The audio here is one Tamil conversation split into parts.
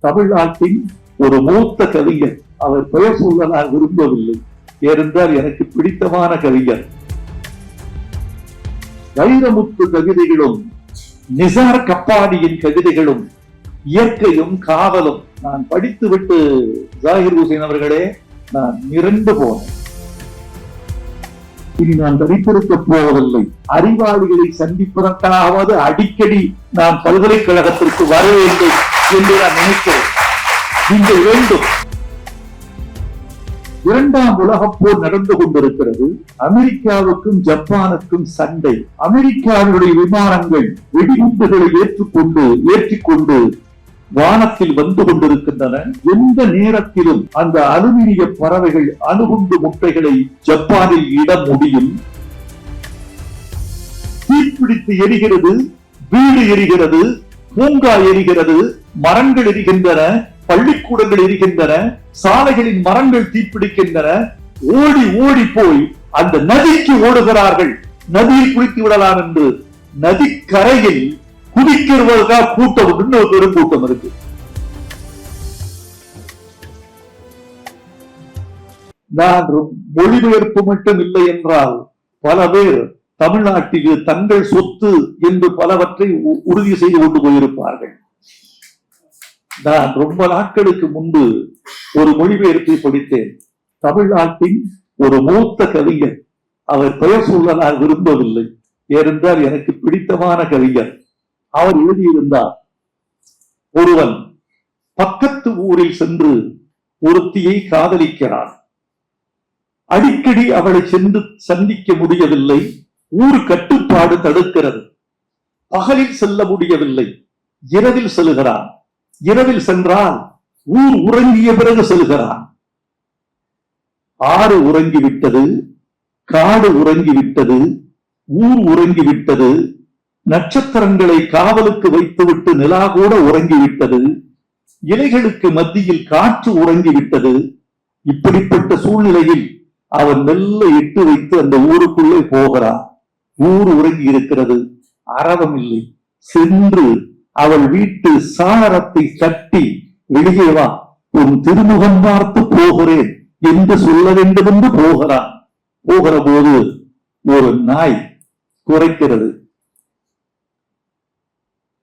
தமிழ்நாட்டின் ஒரு மூத்த கவிஞர். அவர் பெயர் சொல்ல நான் விரும்பவில்லை. ஏனென்றால் எனக்கு பிடித்தமான கவிஞர். வைரமுத்து கவிதைகளும் நிசார் கப்பாடியின் கவிதைகளும் இயற்கையும் காவலும். நான் படித்துவிட்டு ஜாகிர் ஹுசைன் அவர்களே நான் மிரண்டு போனேன். இனி நான் தரித்திருக்க போவதில்லை. அறிவாளிகளை சந்திப்பதற்காவது அடிக்கடி நான் பல்கலைக்கழகத்திற்கு வர வேண்டும் என்று நான் நினைக்கிறேன். நீங்கள் வேண்டும் இரண்டாம் உலக போர் நடந்து கொண்டிருக்கிறது. அமெரிக்காவுக்கும் ஜப்பானுக்கும் சண்டை. அமெரிக்காவுடைய விமானங்கள் வெடிகுண்டுகளை ஏற்றுக்கொண்டு ஏற்றிக்கொண்டு வானத்தில் வந்து கொண்டிருக்கின்றன. எந்த நேரத்திலும் அந்த அலுமினிய பறவைகள் அணுகுண்டு முட்டைகளை ஜப்பானில் இட முடியும். தீப்பிடித்து எரிகிறது வீடு எரிகிறது பூங்கா எரிகிறது மரங்கள் எரிகின்றன பள்ளிக்கூடங்கள் எரிகின்றன சாலைகளின் மரங்கள் தீப்பிடிக்கின்றன. ஓடி ஓடி போய் அந்த நதிக்கு ஓடுகிறார்கள். நதியை குளித்து விடலாம் என்று நதிக்கரையில் குடிக்கிறவர்களுக்காக கூட்டம் இன்னொரு பெரும் கூட்டம் இருக்கு. நான் மொழிபெயர்ப்பு மட்டும் இல்லை என்றால் பல பேர் தமிழ்நாட்டில் தங்கள் சொத்து என்று பலவற்றை உறுதி செய்து கொண்டு போயிருப்பார்கள். நான் ரொம்ப நாட்களுக்கு முன்பு ஒரு மொழிபெயர்ப்பை படித்தேன். தமிழ்நாட்டின் ஒரு மூத்த கவிஞர். அவர் பெயர் சொல்ல நான் விரும்பவில்லை. ஏனென்றால் எனக்கு பிடித்தமான கவிஞர். அவர் எழுதியிருந்தார். ஒருவன் பக்கத்து ஊரில் சென்று ஒருத்தியை காதலிக்கிறான். அடிக்கடி அவளை சென்று சந்திக்க முடியவில்லை. ஊர் கட்டுப்பாடு தடுக்கிறது. பகலில் செல்ல முடியவில்லை. இரவில் செல்கிறான். இரவில் சென்றால் ஊர் உறங்கிய பிறகு செல்கிறான். ஆறு உறங்கிவிட்டது காடு உறங்கிவிட்டது ஊர் உறங்கிவிட்டது நட்சத்திரங்களை காவலுக்கு வைத்துவிட்டு நிலா கூட உறங்கிவிட்டது இலைகளுக்கு மத்தியில் காற்று உறங்கிவிட்டது இப்படிப்பட்ட சூழ்நிலையில் அவன் மெல்ல இட்டு வைத்து அந்த ஊருக்குள்ளே போகிறான். ஊர் உறங்கி இருக்கிறது அறவம் இல்லை. சென்று அவள் வீட்டு சாளரத்தை தட்டி வெளியே வா உன் திருமுகம் பார்த்து போகிறேன் என்று சொல்ல வேண்டும் என்று போகிறான். போகிற போது ஒரு நாய் குறைக்கிறது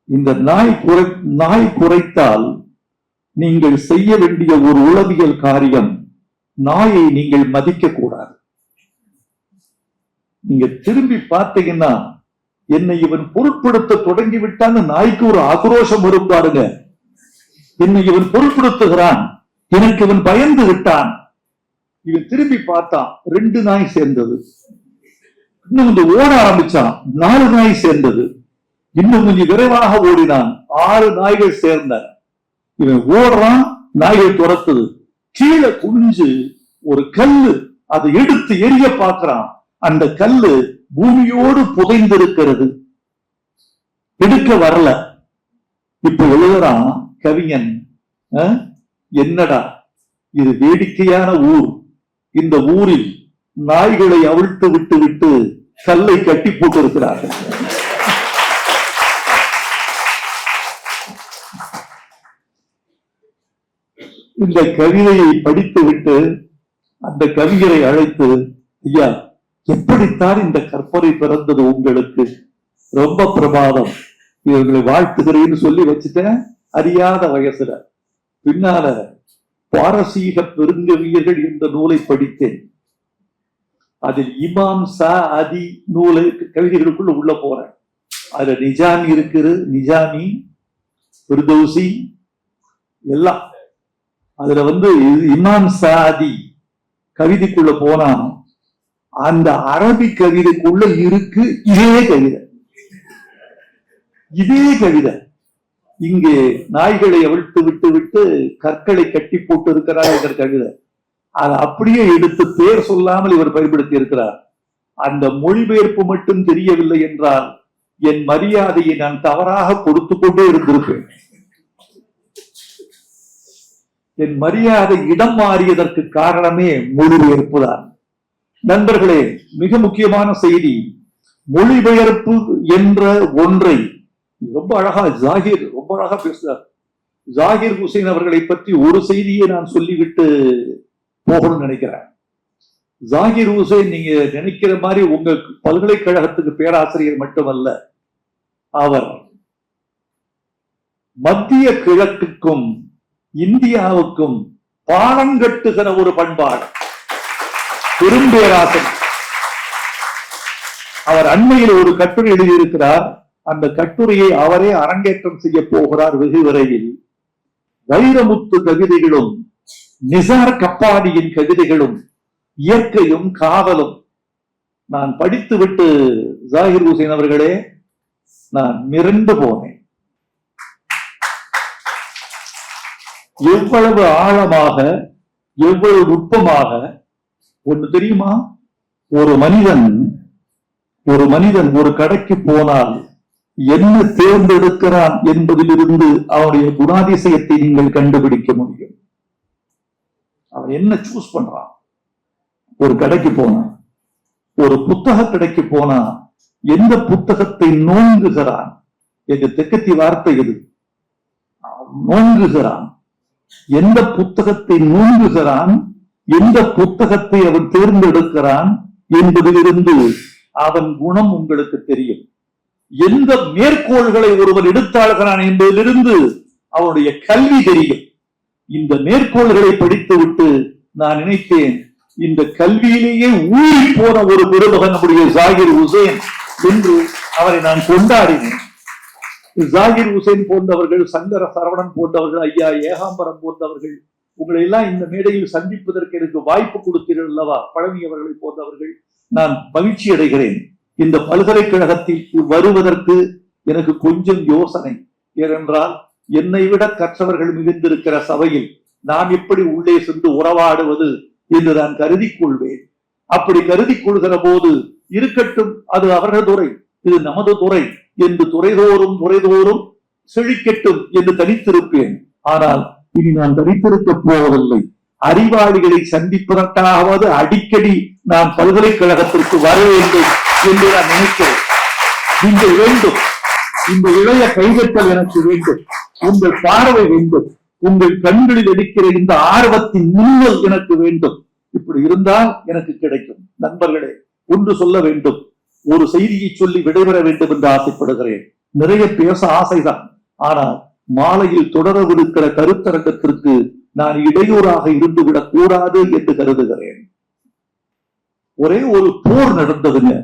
இந்த நாய் குறை நாய் குறைத்தால் நீங்கள் செய்ய வேண்டிய ஒரு உளவியல் காரியம் நாயை நீங்கள் மதிக்க கூடாது. நீங்க திரும்பி பார்த்தீங்கன்னா என்னை இவன் பொருட்படுத்த தொடங்கி விட்டான்னு நாய்க்கு ஒரு ஆக்ரோஷம் வரும் பாருங்க. என்னை இவன் பொருட்படுத்துகிறான் எனக்கு இவன் பயந்து விட்டான். இவன் திரும்பி பார்த்தான் ரெண்டு நாய் சேர்ந்தது. இன்னும் கொஞ்சம் ஓட ஆரம்பிச்சான் நாலு நாய் சேர்ந்தது. இன்னும் கொஞ்சம் விரைவாக ஓடினான். ஆறு நாய்கள் சேர்ந்தன இவன் ஓடுறான் நாய்கள் துரத்துது. கீழே குனிஞ்சு ஒரு கல்லு அதை எடுத்து எரிய பார்க்கிறான். அந்த கல்லு பூமியோடு புதைந்திருக்கிறது. எடுக்க வரல. இப்ப எழுதுறான் கவிஞன் என்னடா? இது வேடிக்கையான ஊர். இந்த ஊரில் நாய்களை அவிழ்த்து விட்டு விட்டு கல்லை கட்டி போட்டு இந்த கவிதையை படித்துவிட்டு அந்த கவிஞரை அழைத்து ஐயா எப்படித்தான் இந்த கற்பனை பிறந்தது உங்களுக்கு? ரொம்ப பிரமாதம். இவர்களை வாழ்த்துகிறேன்னு சொல்லி வச்சுட்டேன் அறியாத வயசுல. பின்னால பாரசீக பெருங்கவியர்கள் இந்த நூலை படித்தேன். அதில் இமாம் சா அதி நூலை கவிதைகளுக்குள்ள உள்ள போறேன். அதுல நிஜாமி இருக்குது நிஜாமி ஃபிர்தௌசி எல்லாம். அதுல வந்து இமாம் சாதி கவிதைக்குள்ள போனான் அந்த அரபி கவிதைக்குள்ள இருக்கு இதே கவிதை. இதே கவிதை. இங்கே நாய்களை அவிழ்த்து விட்டு விட்டு கற்களை கட்டி போட்டு இருக்கிறார் என்ற கவிதை. அதை அப்படியே எடுத்து பேர் சொல்லாமல் இவர் பயன்படுத்தி இருக்கிறார். அந்த மொழிபெயர்ப்பு மட்டும் தெரியவில்லை என்றால் என் மரியாதையை நான் தவறாக கொடுத்து கொண்டே இருந்திருப்பேன். என் மரியாதை இடம் மாறியதற்கு காரணமே மொழிபெயர்ப்பு தான் நண்பர்களே மிக முக்கியமான செய்தி மொழிபெயர்ப்பு என்ற ஒன்றை ரொம்ப அழகா ஜாகிர் ரொம்ப அழகா பேசுறார். ஜாகிர் ஹுசைன் அவர்களை பற்றி ஒரு செய்தியை நான் சொல்லிவிட்டு போகணும்னு நினைக்கிறேன். ஜாகிர் ஹுசைன் நீங்க நினைக்கிற மாதிரி உங்க பல்கலைக்கழகத்துக்கு பேராசிரியர் மட்டுமல்ல அவர் மத்திய கிழக்குக்கும் இந்தியாவுக்கும் பாலம் கட்டுகிற ஒரு பண்பாடு. பெரும்பேராசன். அவர் அண்மையில் ஒரு கட்டுரை எழுதியிருக்கிறார். அந்த கட்டுரையை அவரே அரங்கேற்றம் செய்ய போகிறார் வெகு விரைவில். வைரமுத்து கவிதைகளும் நிசார் கப்பாடியின் கவிதைகளும் இயற்கையும் காவலும். நான் படித்துவிட்டு ஜாகிர் ஹுசைன் அவர்களே நான் மிரண்டு போனேன். எவ்வளவு ஆழமாக எவ்வளவு நுட்பமாக ஒன்று தெரியுமா? ஒரு மனிதன் ஒரு மனிதன் ஒரு கடைக்கு போனால் என்ன தேர்ந்தெடுக்கிறான் என்பதிலிருந்து அவனுடைய குணாதிசயத்தை நீங்கள் கண்டுபிடிக்க முடியும். அவன் என்ன சூஸ் பண்றான்? ஒரு கடைக்கு போனா ஒரு புத்தக கடைக்கு போனா எந்த புத்தகத்தை நோங்குகிறான்? எங்க தெக்கத்தி வார்த்தை எது? நோங்குகிறான். எந்த புத்தகத்தை நோங்குகிறான் எந்த புத்தகத்தை அவன் தேர்ந்தெடுக்கிறான் என்பதிலிருந்து அவன் குணம் உங்களுக்கு தெரியும். எந்த மேற்கோள்களை ஒருவன் எடுத்தாள்கிறான் என்பதிலிருந்து அவனுடைய கல்வி தெரியும். இந்த மேற்கோள்களை படித்துவிட்டு நான் நினைத்தேன் இந்த கல்வியிலேயே ஊறி போன ஒரு பெருமகன் நம்முடைய ஜாகிர் உசேன் என்று அவரை நான் கொண்டாடினேன். ஜாகிர் ஹுசேன் போன்றவர்கள் சங்கர சரவணன் போன்றவர்கள் ஐயா ஏகாம்பரம் போன்றவர்கள் உங்களை எல்லாம் இந்த மேடையில் சந்திப்பதற்கு எனக்கு வாய்ப்பு கொடுத்தீர்கள் அல்லவா? பழனி அவர்களை போன்றவர்கள் நான் மகிழ்ச்சி அடைகிறேன். இந்த பல்கலைக்கழகத்தில் வருவதற்கு எனக்கு கொஞ்சம் யோசனை. ஏனென்றால் என்னை விட கற்றவர்கள் மிகுந்திருக்கிற சபையில் நான் எப்படி உள்ளே சென்று உறவாடுவது என்று நான் கருதி கொள்வேன். அப்படி கருதி கொள்கிற போது இருக்கட்டும் அது அவர்கள் துறை இது நமது துறை என்று துறைதோறும் துறைதோறும் செழிக்கட்டும் என்று தனித்திருப்பேன். ஆனால் இனி நான் தனித்திருக்க போவதில்லை. அறிவாளிகளை சந்திப்பதற்காவது அடிக்கடி நான் பல்கலைக்கழகத்திற்கு வர வேண்டும் என்று நான் நினைக்கிறேன். நீங்கள் வேண்டும் இந்த இளைய கைதட்டல் எனக்கு வேண்டும். உங்கள் பார்வை வேண்டும். உங்கள் கண்களில் எடுக்கிற இந்த ஆர்வத்தின் மின்னல் எனக்கு வேண்டும். இப்படி இருந்தால் எனக்கு கிடைக்கும். நண்பர்களே ஒன்று சொல்ல வேண்டும். ஒரு செய்தியை சொல்லி விடைபெற வேண்டும் என்று ஆசைப்படுகிறேன். நிறைய பேச ஆசைதான். ஆனால் மாலையில் தொடரவிருக்கிற கருத்தரங்கத்திற்கு நான் இடையூறாக இருந்துவிடக் கூடாது என்று கருதுகிறேன். ஒரே ஒரு போர் நடந்ததுங்க.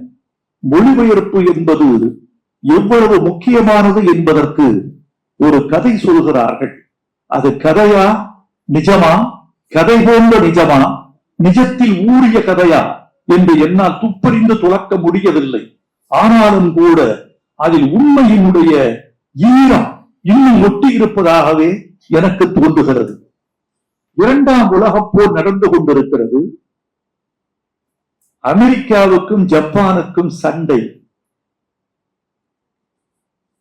மொழிபெயர்ப்பு என்பது எவ்வளவு முக்கியமானது என்பதற்கு ஒரு கதை சொல்கிறார்கள். அது கதையா? நிஜமா? கதை போன்ற நிஜமா? நிஜத்தில் ஊறிய கதையா? என்று என்னால் துப்பறிந்து துளக்க முடியவில்லை. ஆனாலும் கூட அதில் உண்மையினுடைய ஈரம் இன்னும் ஒட்டி இருப்பதாகவே எனக்கு தோன்றுகிறது. இரண்டாம் உலகப் போர் நடந்து கொண்டிருக்கிறது. அமெரிக்காவுக்கும் ஜப்பானுக்கும் சண்டை.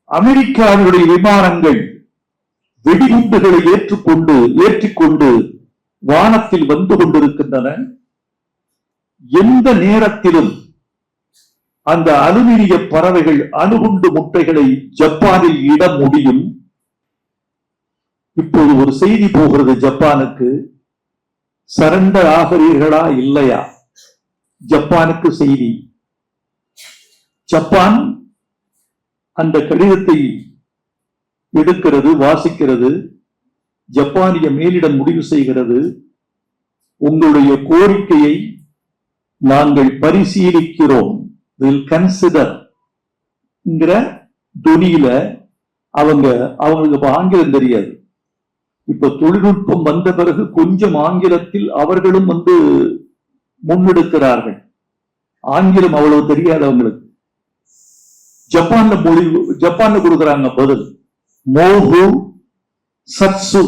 அமெரிக்காவினுடைய விமானங்கள் வெடிகுண்டுகளை ஏற்றுக்கொண்டு ஏற்றிக்கொண்டு வானத்தில் வந்து கொண்டிருக்கின்றன. எந்த நேரத்திலும் அந்த அலுமினிய பறவைகள் அணுகுண்டு முட்டைகளை ஜப்பானில் இட முடியும்? இப்போது ஒரு செய்தி போகிறது ஜப்பானுக்கு. சரண்டர் ஆகிறீர்களா இல்லையா? ஜப்பானுக்கு செய்தி. ஜப்பான் அந்த கடிதத்தை எடுக்கிறது வாசிக்கிறது. ஜப்பானிய மேலிடம் முடிவு செய்கிறது. உங்களுடைய கோரிக்கையை நாங்கள் பரிசீலிக்கிறோம். வில் கன்சிடர் துணியில அவங்க அவங்களுக்கு இப்ப ஆங்கிலம் தெரியாது. இப்ப தொழில்நுட்பம் வந்த பிறகு கொஞ்சம் ஆங்கிலத்தில் அவர்களும் வந்து முன்னெடுக்கிறார்கள். ஆங்கிலம் அவ்வளவு தெரியாது அவங்களுக்கு. ஜப்பான்ல மொழி ஜப்பான்ல கொடுக்குறாங்க பதில். மோகு சட்சு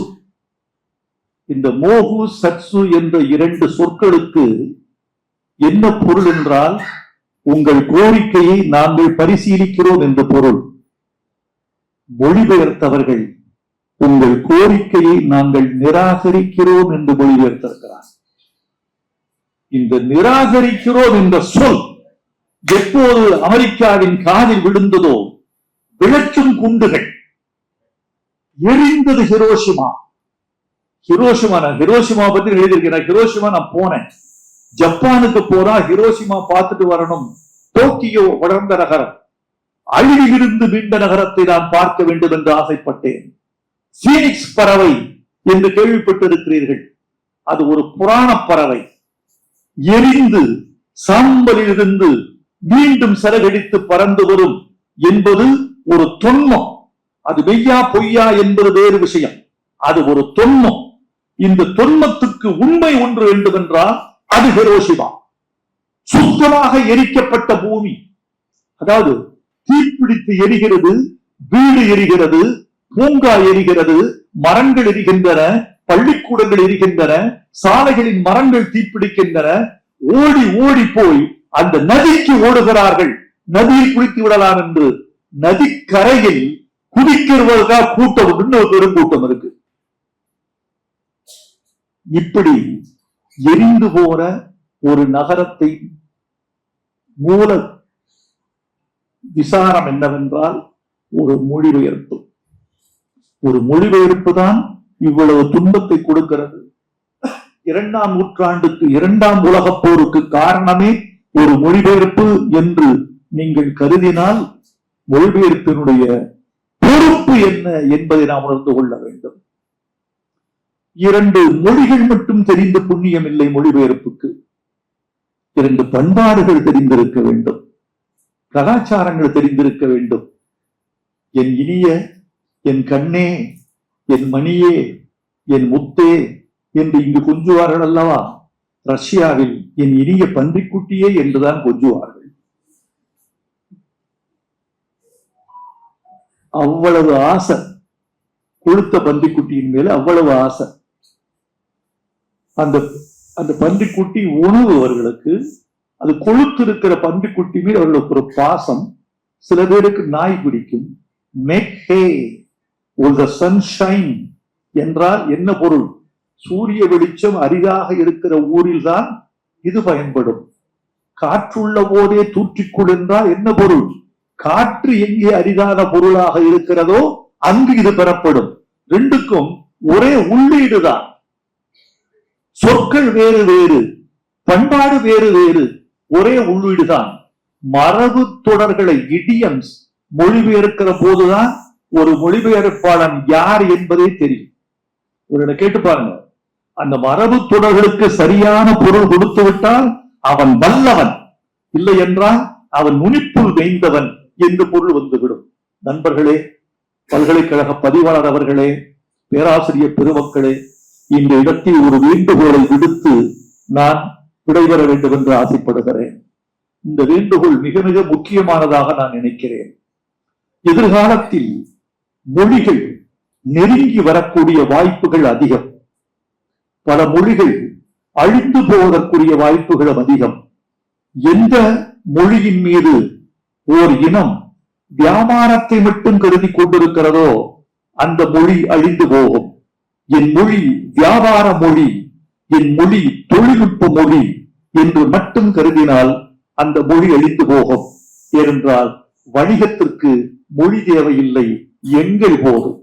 இந்த மோகு சட்சு என்ற இரண்டு சொற்களுக்கு என்ன பொருள் என்றால் உங்கள் கோரிக்கையை நாங்கள் பரிசீலிக்கிறோம் என்று பொருள். மொழிபெயர்த்தவர்கள் உங்கள் கோரிக்கையை நாங்கள் நிராகரிக்கிறோம் என்று மொழிபெயர்த்திருக்கிறார். இந்த நிராகரிக்கிறோம் என்ற சொல் எப்போது அமெரிக்காவின் காதில் விழுந்ததோ விளக்கும் குண்டுகள். எரிந்தது ஹிரோஷிமா. ஹிரோஷிமா நான் ஹிரோஷிமா பத்தி எழுதியிருக்கேன் ஹிரோஷிமா நான் போனேன். ஜப்பானுக்கு போனா ஹிரோஷிமா பார்த்துட்டு வரணும். டோக்கியோ வளர்ந்த நகரம். அழிவிலிருந்து மீண்ட நகரத்தை நான் பார்க்க வேண்டும் என்று ஆசைப்பட்டேன். சீனிக்ஸ் பறவை என்று கேள்விப்பட்டிருக்கிறீர்கள். அது ஒரு புராண பறவை. எரிந்து சாம்பலிலிருந்து மீண்டும் சரகடித்து பறந்து வரும் என்பது ஒரு தொன்மம். அது மெய்யா பொய்யா என்பது வேறு விஷயம். அது ஒரு தொன்மம். இந்த தொன்மத்துக்கு உண்மை ஒன்று வேண்டும் என்றால் அது ஹிரோஷிமா. சுத்தமாக எரிக்கப்பட்ட பூமி. அதாவது தீப்பிடித்து எரிகிறது வீடு எரிகிறது பூங்கா எரிகிறது மரங்கள் எரிகின்றன பள்ளிக்கூடங்கள் எரிகின்றன சாலைகளின் மரங்கள் தீப்பிடிக்கின்றன ஓடி ஓடி போய் அந்த நதிக்கு ஓடுகிறார்கள். நதியில் குளித்து விடலாம் என்று. நதிக்கரையில் குதிக்கிறவர்களுக்காக கூட்டம் இன்னொரு பெரும் கூட்டம் இருக்கு. இப்படி எரிந்து போன ஒரு நகரத்தை மூல விசாரம் என்னவென்றால் ஒரு மொழிபெயர்ப்பு. ஒரு மொழிபெயர்ப்பு தான் இவ்வளவு துன்பத்தை கொடுக்கிறது. இரண்டாம் நூற்றாண்டுக்கு இரண்டாம் உலகப் போருக்கு காரணமே ஒரு மொழிபெயர்ப்பு என்று நீங்கள் கருதினால் மொழிபெயர்ப்பினுடைய பொறுப்பு என்ன என்பதை நாம் உணர்ந்து கொள்ள வேண்டும். இரண்டு மொழிகள் மட்டும் தெரிந்த புண்ணியம் இல்லை மொழிபெயர்ப்புக்கு. இரண்டு பண்பாடுகள் தெரிந்திருக்க வேண்டும். கலாச்சாரங்கள் தெரிந்திருக்க வேண்டும். என் இனிய என் கண்ணே என் மணியே என் முத்தே என்று இங்கு கொஞ்சுவார்கள் அல்லவா? ரஷ்யாவில் என் இனிய பன்றிக்குட்டியே என்றுதான் கொஞ்சுவார்கள். அவ்வளவு ஆசை. கொழுத்த பன்றிக்குட்டியின் மேல அவ்வளவு ஆசை. அந்த அந்த பன்றிக்குட்டி உணவு அவர்களுக்கு அது கொழுத்து இருக்கிற பன்றிக்குட்டி மீது அவர்களுக்கு ஒரு பாசம். சில பேருக்கு நாய் பிடிக்கும். மேக் ஹே ஒரு சன்ஷைன் என்றால் என்ன பொருள்? சூரிய வெளிச்சம் அரிதாக இருக்கிற ஊரில் தான் இது பயன்படும். காற்றுள்ள போதே தூற்றிக்குள் என்றால் என்ன பொருள்? காற்று எங்கே அரிதான பொருளாக இருக்கிறதோ அங்கு இது பெறப்படும். ரெண்டுக்கும் ஒரே உள்ளீடுதான். சொற்கள் வேறு வேறு பண்பாடு வேறு வேறு ஒரே உள்ளீடுதான் மரபு தொடர்களை இடியம்ஸ் மொழிபெயர்க்கிற போதுதான் ஒரு மொழிபெயர்ப்பாளன் யார் என்பதே தெரியும். ஒரு கேட்டு பாருங்க. அந்த மரபு தொடர்களுக்கு சரியான பொருள் கொடுத்து விட்டால் அவன் வல்லவன். இல்லை என்றால் அவன் முனிப்புள் வேய்ந்தவன் என்று பொருள் வந்துவிடும். நண்பர்களே பல்கலைக்கழக பதிவாளர் அவர்களே பேராசிரியர் பெருமக்களே இந்த இடத்தில் ஒரு வேண்டுகோளை விடுத்து நான் விடைபெற வேண்டும் என்று ஆசைப்படுகிறேன். இந்த வேண்டுகோள் மிக மிக முக்கியமானதாக நான் நினைக்கிறேன். எதிர்காலத்தில் மொழிகள் நெருங்கி வரக்கூடிய வாய்ப்புகள் அதிகம். பல மொழிகள் அழிந்து போவதற்குரிய வாய்ப்புகளும் அதிகம். எந்த மொழியின் மீது ஓர் இனம் வியாபாரத்தை மட்டும் கருதி கொண்டிருக்கிறதோ அந்த மொழி அழிந்து போகும். என் மொழி வியாபார மொழி என் மொழி தொழில்நுட்ப மொழி என்று மட்டும் கருதினால் அந்த மொழி அழிந்து போகும். ஏனென்றால் வணிகத்திற்கு மொழி தேவையில்லை எங்கள் போதும்.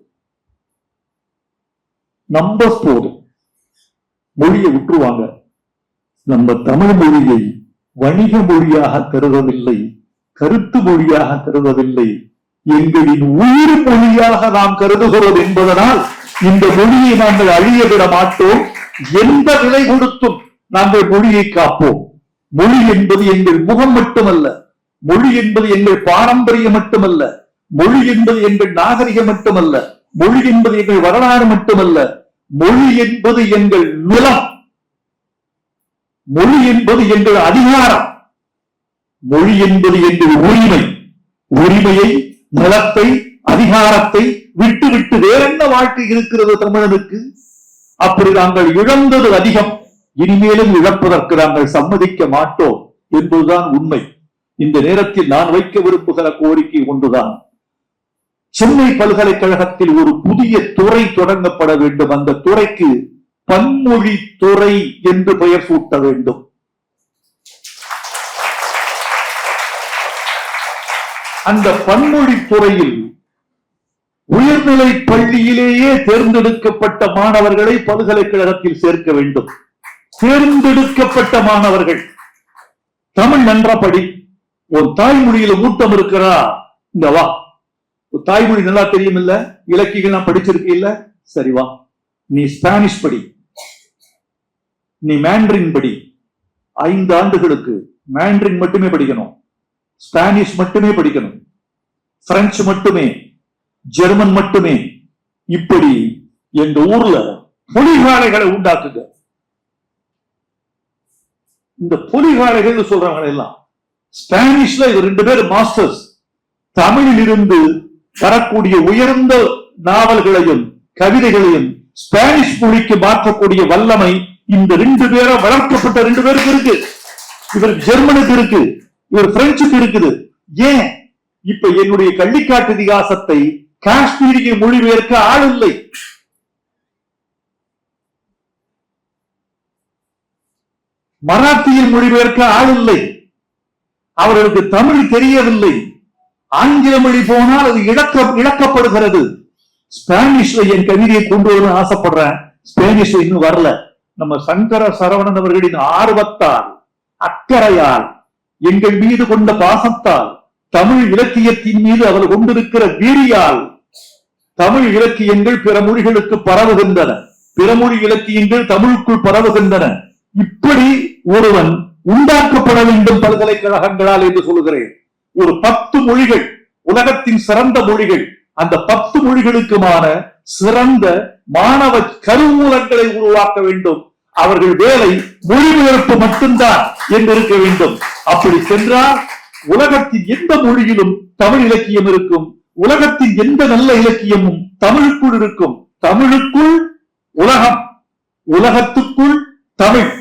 நம்பர்ஸ் போதும். மொழியை விட்டுருவாங்க. நம்ம தமிழ் மொழியை வணிக மொழியாக கருதவில்லை கருத்து மொழியாக கருதவில்லை. எங்களின் உயிர் மொழியாக நாம் கருதுகிறோம் என்பதனால் இந்த மொழியை நாங்கள் அழிய விட மாட்டோம். எந்த விலை கொடுத்தும் நாங்கள் மொழியை காப்போம். மொழி என்பது எங்கள் முகம் மட்டுமல்ல. மொழி என்பது எங்கள் பாரம்பரியம் மட்டுமல்ல. மொழி என்பது எங்கள் நாகரிகம் மட்டுமல்ல. மொழி என்பது எங்கள் வரலாறு மட்டுமல்ல. மொழி என்பது எங்கள் நிலம். மொழி என்பது எங்கள் அதிகாரம். மொழி என்பது எங்கள் உரிமை. உரிமையை நிலத்தை அதிகாரத்தை விட்டு விட்டு வேறென்ன வாழ்க்கை இருக்கிறது தமிழனுக்கு? அப்படி நாங்கள் இழந்தது அதிகம். இனிமேலும் இழப்பதற்கு நாங்கள் சம்மதிக்க மாட்டோம் என்பதுதான் உண்மை. இந்த நேரத்தில் நான் வைக்க விரும்புகிற கோரிக்கை ஒன்றுதான். சென்னை பல்கலைக்கழகத்தில் ஒரு புதிய துறை தொடங்கப்பட வேண்டும். அந்த துறைக்கு பன்மொழி துறை என்று பெயர் சூட்ட வேண்டும். அந்த பன்மொழி துறையில் உயர்நிலை பள்ளியிலேயே தேர்ந்தெடுக்கப்பட்ட மாணவர்களை பல்கலைக்கழகத்தில் சேர்க்க வேண்டும். தேர்ந்தெடுக்கப்பட்ட மாணவர்கள். தமிழ் நன்றா படி. உன் தாய்மொழியில ஊட்டம் இருக்கிறா? இந்த வா. தாய்மொழி நல்லா தெரியும் இல்ல இலக்கியங்கள் படிச்சிருக்க இல்ல சரி வா. நீ ஸ்பானிஷ் படி. நீ மேண்ட்ரின் படி. ஐந்து ஆண்டுகளுக்கு மேண்ட்ரின் மட்டுமே படிக்கணும். ஸ்பானிஷ் மட்டுமே படிக்கணும். பிரெஞ்சு மட்டுமே. ஜெர்மன் மட்டுமே இப்படி எங்க ஊர்ல பொலிகாலைகளை உண்டாக்குங்க. இந்த பொலிகாலைகள் சொல்றாங்க எல்லாம் ஸ்பானிஷ்ல இது ரெண்டு பேர் மாஸ்டர்ஸ் தமிழில் இருந்து வரக்கூடிய உயர்ந்த நாவல்களையும் கவிதைகளையும் ஸ்பானிஷ் மொழிக்கு மாற்றக்கூடிய வல்லமை இந்த ரெண்டு பேரும் வளர்க்கப்பட்ட ரெண்டு பேருக்கு இருக்கு. இவர் ஜெர்மனுக்கு இருக்கு இவர் பிரெஞ்சுக்கு இருக்குது. ஏன்? இப்ப என்னுடைய கள்ளிக்காட்டு இதிகாசத்தை காஷ்மீரிக்கு மொழிபெயர்க்க ஆள் இல்லை. மராத்தியில் மொழிபெயர்க்க ஆள் இல்லை. அவர்களுக்கு தமிழ் தெரியவில்லை. ஆங்கில மொழி போனால் அது இழக்க இழக்கப்படுகிறது. ஸ்பானிஷ்ல என் கவிதையை கொண்டு வரணும்னு ஆசைப்படுறேன். ஸ்பானிஷ்ல இன்னும் வரல. நம்ம சங்கர சரவணன் அவர்களின் ஆர்வத்தால் அக்கறையால் எங்கள் மீது கொண்ட பாசத்தால் தமிழ் இலக்கியத்தின் மீது அவர் கொண்டிருக்கிற வீரியால் தமிழ் இலக்கியங்கள் பிற மொழிகளுக்கு பரவுகின்றன. பிற மொழி இலக்கியங்கள் தமிழுக்குள் பரவுகின்றன. இப்படி ஒருவன் உண்டாக்கப்பட வேண்டும் பல்கலைக்கழகங்களால் என்று சொல்லுகிறேன். ஒரு பத்து மொழிகள் உலகத்தின் சிறந்த மொழிகள் அந்த பத்து மொழிகளுக்குமான சிறந்த மாணவ கருவூலங்களை உருவாக்க வேண்டும். அவர்கள் வேலை மொழிபெயர்ப்பு மட்டும்தான் என்றிருக்க வேண்டும். அப்படி சென்றால் உலகத்தின் எந்த மொழியிலும் தமிழ் இலக்கியம் இருக்கும். உலகத்தில் எந்த நல்ல இலக்கியமும் தமிழுக்குள் இருக்கும். தமிழுக்குள் உலகம் உலகத்துக்குள் தமிழ்.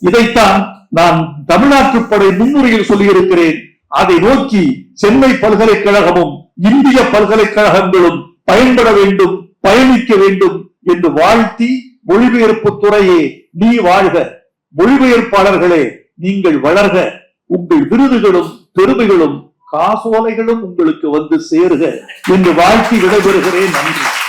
இதைத்தான் நான் தமிழ்நாட்டுப்படை முன்னுரையில் சொல்லியிருக்கிறேன். அதை நோக்கி சென்னை பல்கலைக்கழகமும் இந்திய பல்கலைக்கழகங்களும் பயன்பட வேண்டும் பயணிக்க வேண்டும் என்று வாழ்த்தி மொழிபெயர்ப்பு துறையே நீ வாழ்க. மொழிபெயர்ப்பாளர்களே நீங்கள் வளர்க. உங்கள் விருதுகளும் பெருமைகளும் காசோலைகளும் உங்களுக்கு வந்து சேருக. என்று வாழ்த்தி விடைபெறுகிறேன். நன்றி.